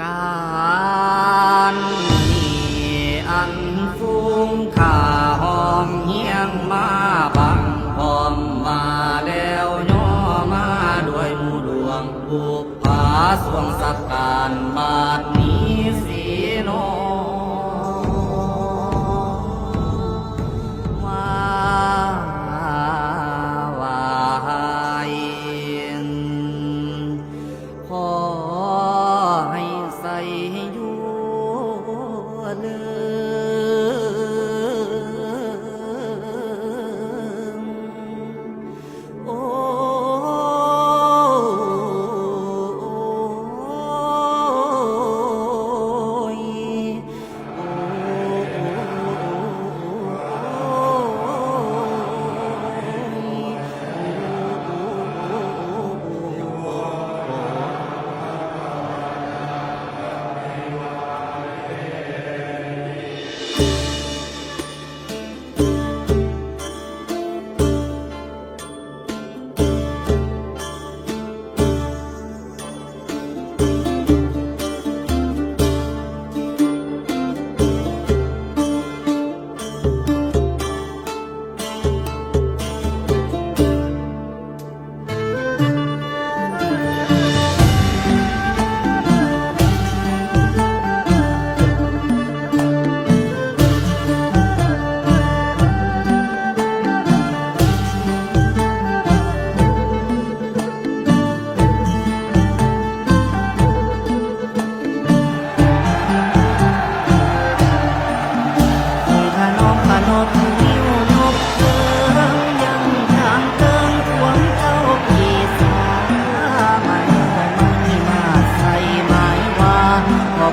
การมีอันฟุ้งข่าหอมเฮียงมาบังหอมมาแล้วย่อมาด้วยมูดวงภูผาสวงสักการมา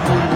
Thank you.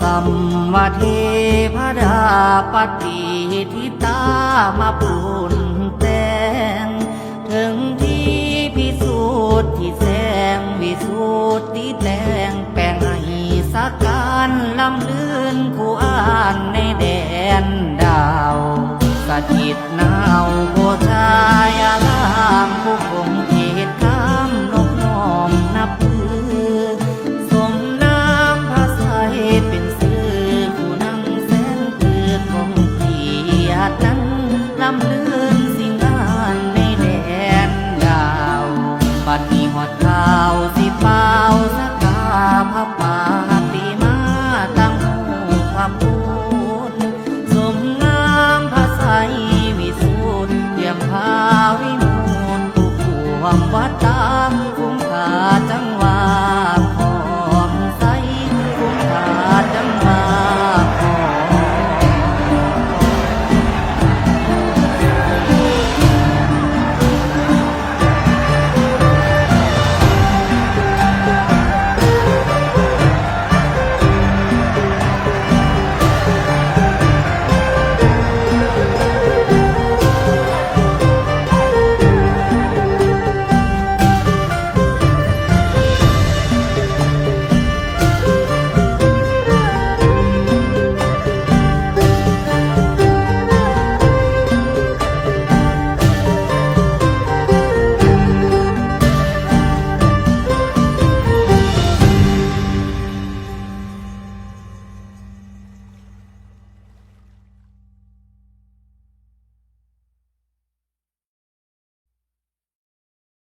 สัมวเทพดาปฏิทิตามาปูนแตงถึงที่พิสูจน์ที่แสงวิสูตรที่แดงแปลงให้สักการลำลื่นคู่อ่านในแดนดาวสถิตนาว วิมูตุขวมวัตตา